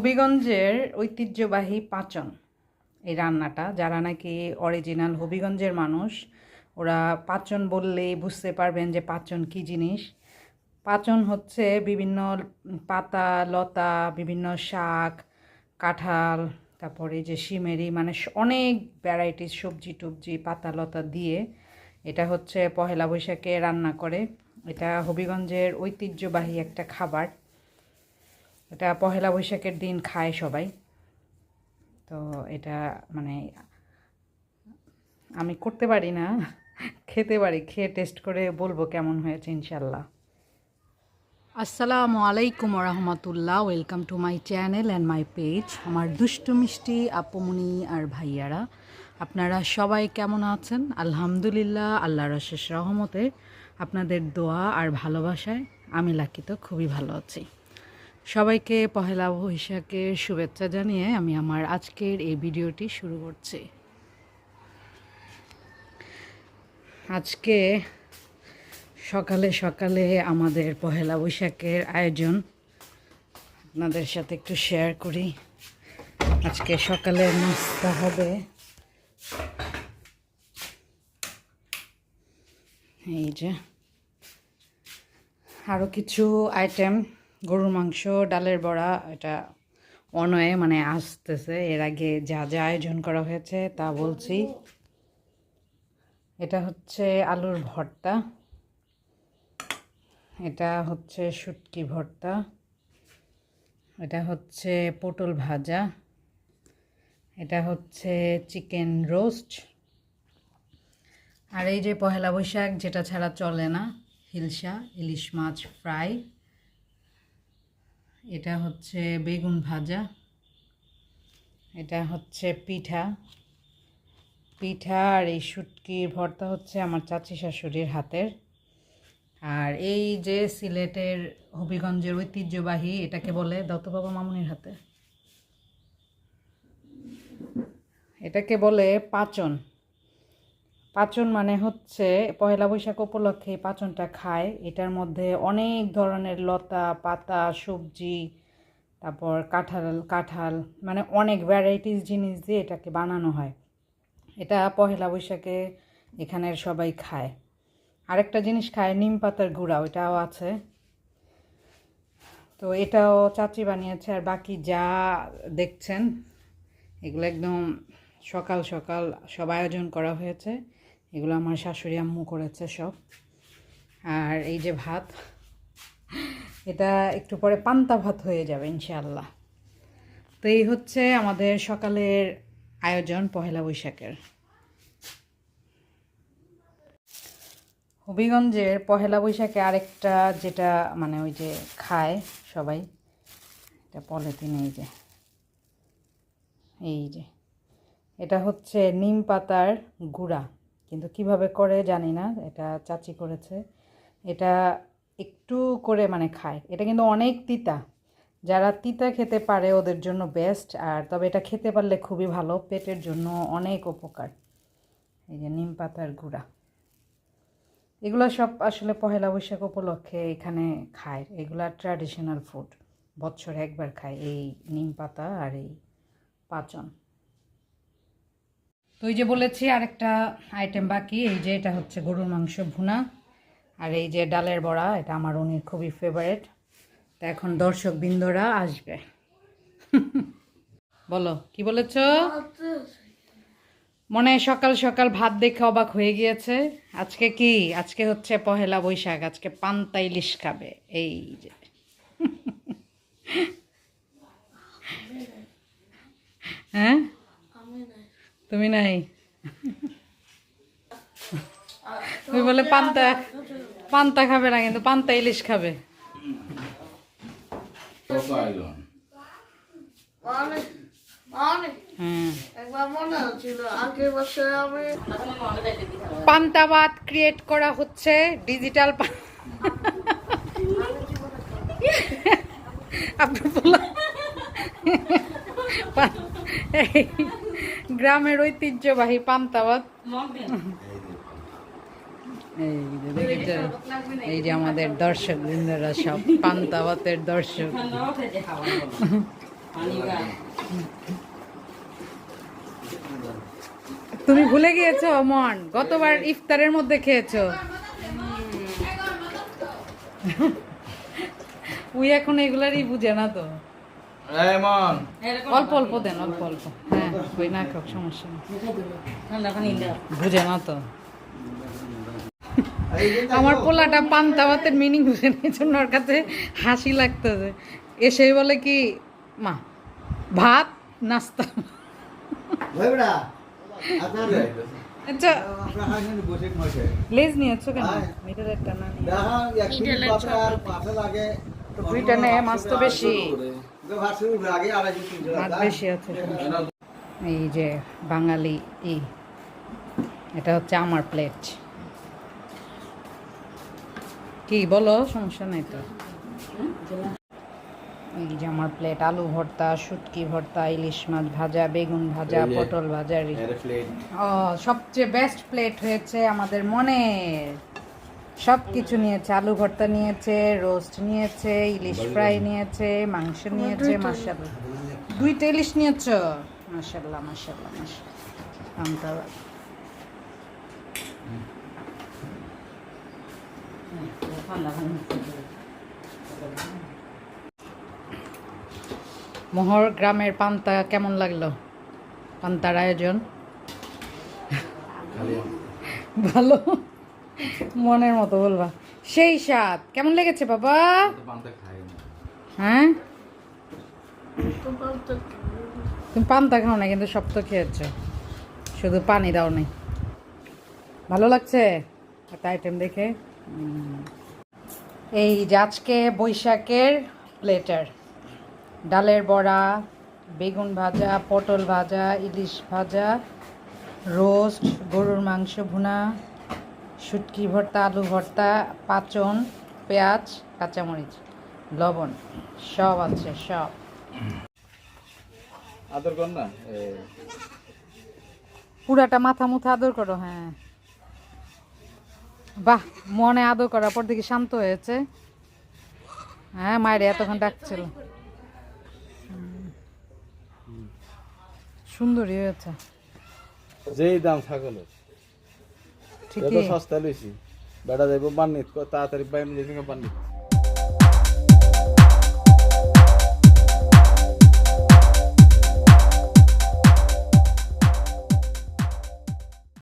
হবিগঞ্জের ঐতিহ্যবাহী পাচন এই রান্নাটা, যারা নাকি অরিজিনাল হবিগঞ্জের মানুষ, ওরা পাচন বললেই বুঝতে পারবেন যে পাচন কী জিনিস। পাচন হচ্ছে বিভিন্ন পাতা, লতা, বিভিন্ন শাক, কাঁঠাল, তারপরে যে শিমেরি মানে অনেক ভ্যারাইটিস সবজি টবজি, পাতা, লতা দিয়ে এটা হচ্ছে পহেলা বৈশাখে রান্না করে। এটা হবিগঞ্জের ঐতিহ্যবাহী একটা খাবার। এটা পহেলা বৈশাখের দিন খায় সবাই। তো এটা মানে আমি করতে পারি না, খেতে পারি, খেয়ে টেস্ট করে বলব কেমন হয়েছে ইনশাল্লাহ আসসালামু আলাইকুম রহমতুল্লাহ welcome to my channel and my page, আমার দুষ্টু মিষ্টি আপুমনি আর ভাইয়ারা। আপনারা সবাই কেমন আছেন? আলহামদুলিল্লাহ, আল্লাহর শেষ রহমতে আপনাদের দোয়া আর ভালোবাসায় আমি লাকি তো খুবই ভালো আছি। সবাইকে পহেলা বৈশাখের শুভেচ্ছা জানিয়ে আমি আমার আজকের এই ভিডিওটি শুরু করছি। আজকে সকালে সকালে আমাদের পহেলা বৈশাখের আয়োজন। আপনাদের সাথে একটু শেয়ার করি। আজকে সকালে নাস্তা হবে। এই যে আরও কিছু আইটেম গরুর মাংস, ডালের বড়া, এটা অনয়ে মানে আসতেছে। এর আগে যা যা আয়োজন করা হয়েছে তা বলছি। এটা হচ্ছে আলুর ভর্তা। এটা হচ্ছে শুটকি ভর্তা। এটা হচ্ছে পটল ভাজা। এটা হচ্ছে চিকেন রোস্ট। আর এই যে পহেলা বৈশাখ, যেটা ছাড়া চলে না হিলসা ইলিশ মাছ ফ্রাই। এটা হচ্ছে বেগুন ভাজা। এটা হচ্ছে পিঠা। পিঠা আর এই শুটকির ভর্তা হচ্ছে আমার চাচি শাশুড়ির হাতের। আর এই যে সিলেটের হবিগঞ্জের ঐতিহ্যবাহী, এটাকে বলে দত্ত বাবা মামুনির হাতে। এটাকে বলে পাচন। পাচন মানে হচ্ছে পয়লা বৈশাখ উপলক্ষে পাচনটা খায়। এটার মধ্যে অনেক ধরনের লতা, পাতা, সবজি, তারপর কাঁঠাল কাঁঠাল মানে অনেক ভ্যারাইটিস জিনিস দিয়ে এটাকে বানানো হয়। এটা পহেলা বৈশাখে এখানের সবাই খায়। আরেকটা জিনিস খায়, নিম পাতার গুঁড়া ওইটাও আছে। তো এটাও চাচি বানিয়েছে আর বাকি যা দেখছেন, এগুলো একদম সকাল সকাল সব আয়োজন করা হয়েছে। এগুলো আমার শাশুড়ি আম্মু করেছে সব। আর এই যে ভাত, এটা একটু পরে পান্তা ভাত হয়ে যাবে ইনশাআল্লাহ। তো এই হচ্ছে আমাদের সকালের আয়োজন পহেলা বৈশাখের। হবিগঞ্জের পহেলা বৈশাখে আরেকটা যেটা মানে ওই যে খায় সবাই, এটা পলিথিন এই যে এই যে। এটা হচ্ছে নিম পাতার গুঁড়া। কিন্তু কীভাবে করে জানি না, এটা চাচি করেছে। এটা একটু করে মানে খায়। এটা কিন্তু অনেক তিতা। যারা তিতা খেতে পারে ওদের জন্য বেস্ট আর তবে এটা খেতে পারলে খুবই ভালো, পেটের জন্য অনেক উপকার। এই যে নিম পাতার গুঁড়া। এগুলো সব আসলে পহেলা বৈশাখ উপলক্ষে এখানে খায়। এগুলা ট্র্যাডিশনাল ফুড বছরে একবার খায় এই নিম পাতা আর এই পাচন। তো এই যে বলেছি, আরেকটা আইটেম বাকি, এই যে এটা হচ্ছে গরুর মাংস ভুনা, আর এই যে ডালের বড়া, এটা আমার উনির খুবই ফেভারেট তা এখন দর্শক বিন্দুরা আসবে। বলো, কি বলেছ? মনে সকাল সকাল ভাত দেখে অবাক হয়ে গিয়েছে। আজকে কি? আজকে হচ্ছে পহেলা বৈশাখ, আজকে পান্তা ইলিশ খাবে, এই যে। হ্যাঁ? তুমি নাই? তুমি বলে পান্তা পান্তা খাবে না, কিন্তু পান্তা ইলিশ খাবে। কত আইলন অনেক অনেক একবার হচ্ছিল আগের বছর আমি পান্তা ভাত ক্রিয়েট করা হচ্ছে ডিজিটাল আপনি বলা এই গ্রামের ঐতিহ্যবাহী পান্তা ভাত এই যে দেখেছেন? এই যে আমাদের দর্শক বৃন্দরা সব পান্তা ভাতের দর্শক। তুমি ভুলে গিয়েছো মন গতবার ইফতারের মধ্যে খেয়েছো? উই এখন এগুলারই বুঝে না তো। অল্প অল্প দেন অল্প অল্প। ওই না খাক সমস্যা বুঝে না তো আমার পোলাটা পান্তা ভাতের মিনিং বুঝে না এই জন্য ওর কাছে হাসি লাগতেছে। এসে বলে কি মা ভাত নাস্তা। আচ্ছা লেজ নিয়েছো কেন। মিটার একটা না দুইটা মাছ তো বেশি। মাছ বেশি আছে। এই যে বাঙালি ই এটা হচ্ছে আমার প্লেট কি বলো? সমস্যা নাই তো? এই যে আমার প্লেট আলু ভর্তা শুটকি ভর্তা ইলিশ মাছ ভাজা বেগুন ভাজা পটল ভাজা ও সবচেয়ে বেস্ট প্লেট হয়েছে আমাদের মনে সব কিছু নিয়েছে আলু ভর্তা নিয়েছে রোস্ট নিয়েছে ইলিশ ফ্রাই নিয়েছে মাংস নিয়েছে মাসাল্লাহ দুইটা ইলিশ নিয়েছ? মাসাল্লাহ মাসাল্লাহ মাসাল্লাহ মোহর গ্রামের পান্তা কেমন লাগল? পান্তার আয়োজন? ভালো। মনের মতো বলবা। সেই স্বাদ। কেমন লেগেছে বাবা? হ্যাঁ? তুমি পান্তা খাও না, কিন্তু সব তো খেয়েছো। শুধু পানি দাও নাই ভালো লাগছে? একটা আইটেম দেখে। এই যে আজকে বৈশাখের প্লেটার ডালের বড়া, বেগুন ভাজা, পটল ভাজা, ইলিশ ভাজা, রোস্ট, গরুর মাংস ভুনা, শুটকি ভর্তা, আলু ভর্তা, পাচন, পেঁয়াজ, কাঁচামরিচ, লবণ, সব আছে, সব। আদর কর না? পুরাটা মাথা মুথা আদর করো হ্যাঁ। বাহ মনে আদর করার পর দেখি শান্ত হয়েছে। হ্যাঁ মায়ের এতক্ষণ ডাকছিল। সুন্দরী হয়েছে। যেই দাম ছাগলের। ঠিকই। সস্তা লইছি। বেটা যাইব বান্নিত তাড়াতাড়ি বাইম যেদিন বান্নিত।